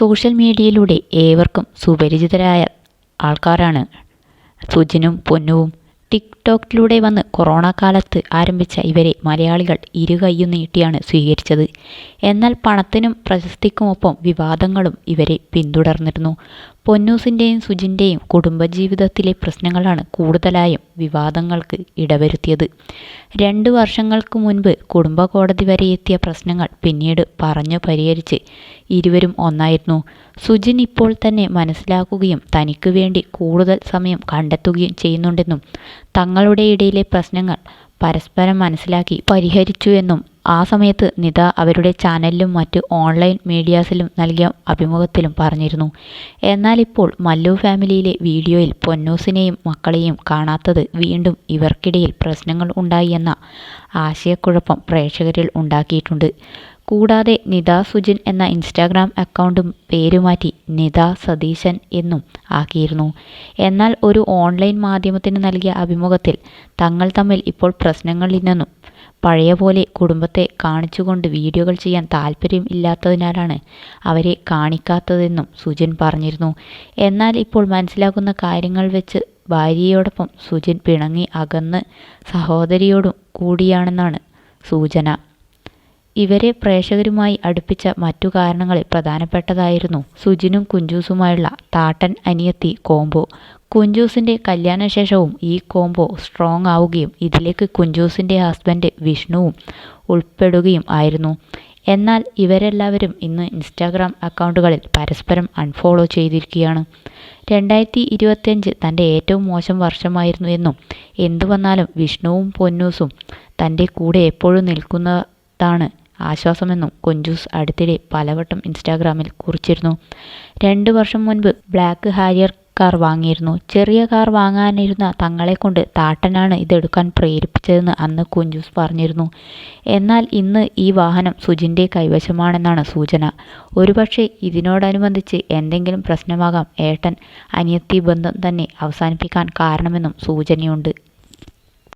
Social മീഡിയയിലൂടെ ഏവർക്കും സുപരിചിതരായ ആൾക്കാരാണ്. സുജിനും പൊന്നുവും ടിക്ടോക്കിലൂടെ വന്ന് കൊറോണ കാലത്ത് ആരംഭിച്ച ഇവരെ മലയാളികൾ ഇരുകൈയും നീട്ടിയാണ് സ്വീകരിച്ചത്. എന്നാൽ പണത്തിനും പ്രശസ്തിക്കുമൊപ്പം വിവാദങ്ങളും ഇവരെ പിന്തുടർന്നിരുന്നു. പൊന്നൂസിന്റെയും സുജിന്റെയും കുടുംബജീവിതത്തിലെ പ്രശ്നങ്ങളാണ് കൂടുതലായും വിവാദങ്ങൾക്ക് ഇടവരുത്തിയത്. രണ്ട് വർഷങ്ങൾക്ക് മുൻപ് കുടുംബ കോടതി വരെ എത്തിയ പ്രശ്നങ്ങൾ പിന്നീട് പറഞ്ഞു പരിഹരിച്ച് ഇരുവരും ഒന്നായിരുന്നു. സുജിൻ ഇപ്പോൾ തന്നെ മനസ്സിലാക്കുകയും തനിക്ക് വേണ്ടി കൂടുതൽ സമയം കണ്ടെത്തുകയും ചെയ്യുന്നുണ്ടെന്നും തങ്ങളുടെ ഇടയിലെ പ്രശ്നങ്ങൾ പരസ്പരം മനസ്സിലാക്കി പരിഹരിച്ചു എന്നും ആ സമയത്ത് നിത അവരുടെ ചാനലിലും മറ്റ് ഓൺലൈൻ മീഡിയാസിലും നൽകിയ അഭിമുഖത്തിലും പറഞ്ഞിരുന്നു. എന്നാൽ ഇപ്പോൾ മല്ലു ഫാമിലിയിലെ വീഡിയോയിൽ പൊന്നൂസിനെയും മക്കളെയും കാണാത്തത് വീണ്ടും ഇവർക്കിടയിൽ പ്രശ്നങ്ങൾ ഉണ്ടായി എന്ന ആശയക്കുഴപ്പം പ്രേക്ഷകരിൽ ഉണ്ടാക്കിയിട്ടുണ്ട്. കൂടാതെ നിത സുജിൻ എന്ന ഇൻസ്റ്റാഗ്രാം അക്കൗണ്ടും പേരുമാറ്റി നിത സതീശൻ എന്നും ആക്കിയിരുന്നു. എന്നാൽ ഒരു ഓൺലൈൻ മാധ്യമത്തിന് നൽകിയ അഭിമുഖത്തിൽ തങ്ങൾ തമ്മിൽ ഇപ്പോൾ പ്രശ്നങ്ങളില്ലെന്നും പഴയ പോലെ കുടുംബത്തെ കാണിച്ചുകൊണ്ട് വീഡിയോകൾ ചെയ്യാൻ താല്പര്യം ഇല്ലാത്തതിനാലാണ് അവരെ കാണിക്കാത്തതെന്നും സുജിൻ പറഞ്ഞിരുന്നു. എന്നാൽ ഇപ്പോൾ മനസ്സിലാക്കുന്ന കാര്യങ്ങൾ വെച്ച് ഭാര്യയോടൊപ്പം സുജിൻ പിണങ്ങി അകന്ന് സഹോദരിയോടും കൂടിയാണെന്നാണ് സൂചന. ഇവരെ പ്രേക്ഷകരുമായി അടുപ്പിച്ച മറ്റു കാരണങ്ങളിൽ പ്രധാനപ്പെട്ടതായിരുന്നു സുജിനും കുഞ്ചൂസുമായുള്ള താട്ടൻ അനിയത്തി കോംബോ. കുഞ്ചൂസിന്റെ കല്യാണശേഷവും ഈ കോംബോ സ്ട്രോങ് ആവുകയും ഇതിലേക്ക് കുഞ്ചൂസിന്റെ ഹസ്ബൻഡ് വിഷ്ണുവും ഉൾപ്പെടുകയും ആയിരുന്നു. എന്നാൽ ഇവരെല്ലാവരും ഇന്ന് ഇൻസ്റ്റാഗ്രാം അക്കൗണ്ടുകളിൽ പരസ്പരം അൺഫോളോ ചെയ്തിരിക്കുകയാണ്. രണ്ടായിരത്തി ഇരുപത്തിയഞ്ച് തന്റെ ഏറ്റവും മോശം വർഷമായിരുന്നു എന്നും എന്തു വന്നാലും വിഷ്ണുവും പൊന്നൂസും തന്റെ കൂടെ എപ്പോഴും നിൽക്കുന്നതാണ് ആശ്വാസമെന്നും കുഞ്ചൂസ് അടുത്തിടെ പലവട്ടം ഇൻസ്റ്റാഗ്രാമിൽ കുറിച്ചിരുന്നു. രണ്ട് വർഷം മുൻപ് ബ്ലാക്ക് ഹാരിയർ കാർ വാങ്ങിയിരുന്നു. ചെറിയ കാർ വാങ്ങാനിരുന്ന തങ്ങളെ കൊണ്ട് താട്ടനാണ് ഇതെടുക്കാൻ പ്രേരിപ്പിച്ചതെന്ന് അന്ന് കുഞ്ചൂസ് പറഞ്ഞിരുന്നു. എന്നാൽ ഇന്ന് ഈ വാഹനം സുജിന്റെ കൈവശമാണെന്നാണ് സൂചന. ഒരുപക്ഷെ ഇതിനോടനുബന്ധിച്ച് എന്തെങ്കിലും പ്രശ്നമാകാം ഏട്ടൻ അനിയത്തി ബന്ധം തന്നെ അവസാനിപ്പിക്കാൻ കാരണമെന്നും സൂചനയുണ്ട്.